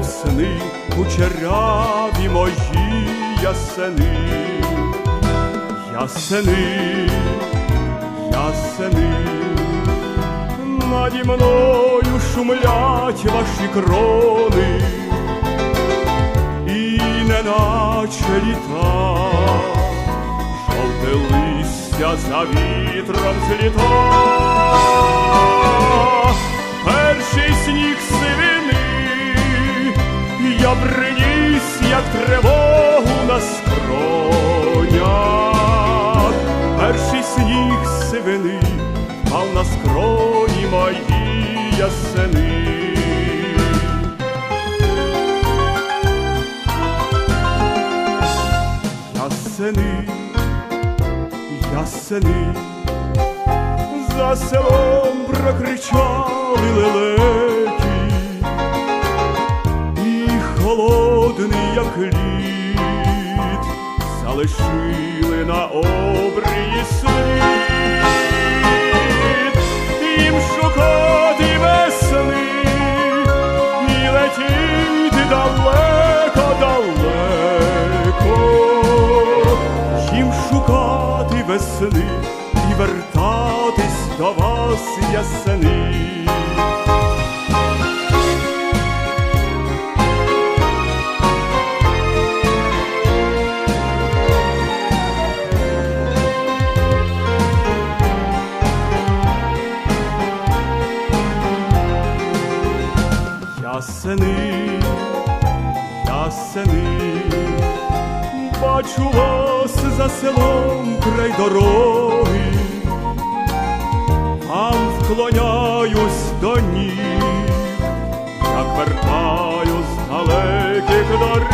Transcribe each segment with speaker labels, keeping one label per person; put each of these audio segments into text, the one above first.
Speaker 1: В сни, кучеряві мої ясени, ясени, ясени, наді мною шумлять ваші крони, і неначе літа, жовте листя за вітром зліта. Перший сніг приніс, як тривогу на скронях. Перший сніг сивини, пав на скроні мої ясени. Ясени, ясени, за селом прокричали лелеки, залишили на обрії слід, їм шукати весни і летіти далеко, далеко, їм шукати весни і вертатись до вас ясени. Ясени, сини, бачу вас за селом край дороги, вам вклоняюсь до ніг, як вертаю з далеких доріг.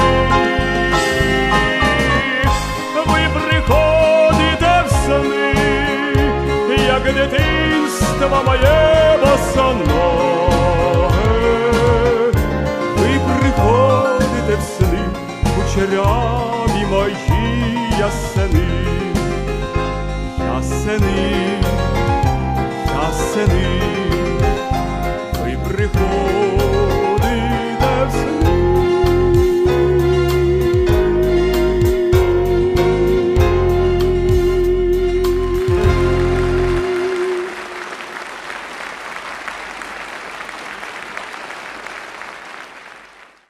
Speaker 1: Кучеряві мої ясени, ясени, ясени,